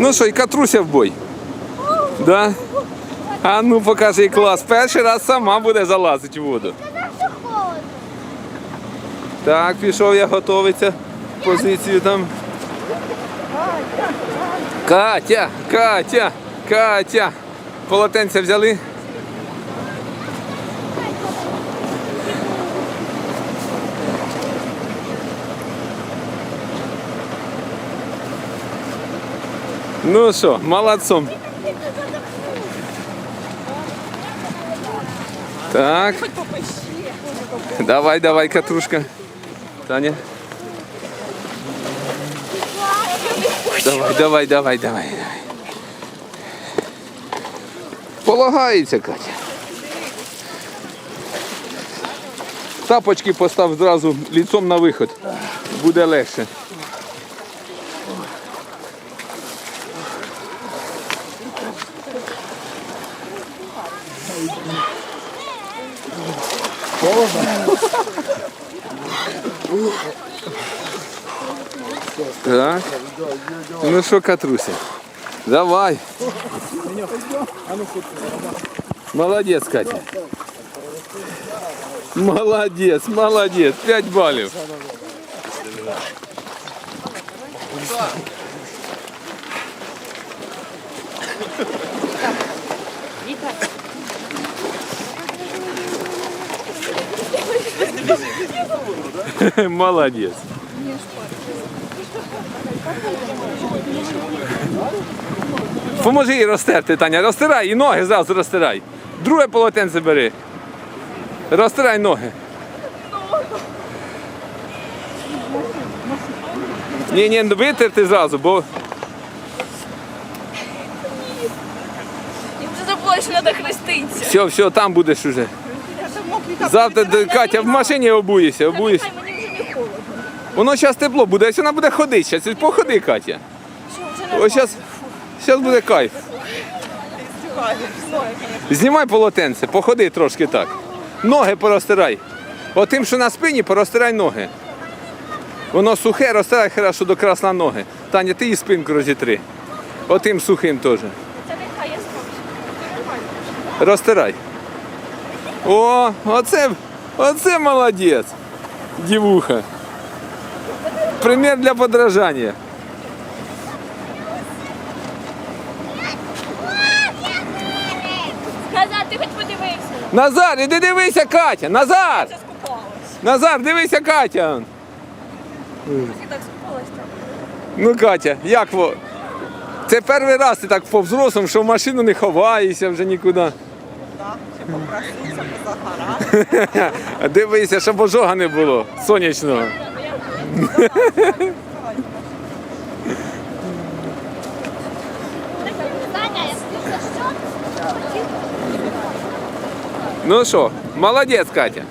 Ну що, і катруся в бой. Да? А ну покажи клас. Перший раз сама буде залазити в воду. Так, пішов я готовиться. Позицію там. Катя, Катя, Катя. Полотенце взяли. Ну що, молодцом. Так. Давай, давай, катрушка. Таня. Давай, давай, давай, давай. Полагається, Катя. Тапочки постав зразу ліцом на виход. Буде легше. Так. Ну що, Катруся? Давай. Молодець, Катя. Молодець, молодець. П'ять балів. Молодець. Поможи їй розтерти, Таня, розтирай і ноги зразу розтирай. Друге полотенце бери. Розтирай ноги. Ні, ні, витерти зразу, бо Я вже забула, що треба хреститися. все, все, там будеш уже. Завтра Катя в машині обуєшся, обуєшся. Мені вже не холодно. Воно зараз тепло буде, якщо вона буде ходити, зараз походи, Катя. Ось зараз, зараз буде кайф. Знімай полотенце, походи трошки так. Ноги порозтирай. Отим, що на спині, порозтирай ноги. Воно сухе, розтирай хорошо до красна ноги. Таня, ти її спинку розітри. Отим сухим теж. Розтирай. О, оце, оце молодець. Дівуха. Примір для подражання. Назад, ти хоч подивився. Назар, іди дивися, Катя! Назар! Це скупалась. Назар, дивися, Катя! Так. Ну, Катя, як во? Це перший раз ти так по взрослому, що в машину не ховаєшся вже нікуди. Дивися, щоб ожога не було сонячного. Ну що, молодець, Катя.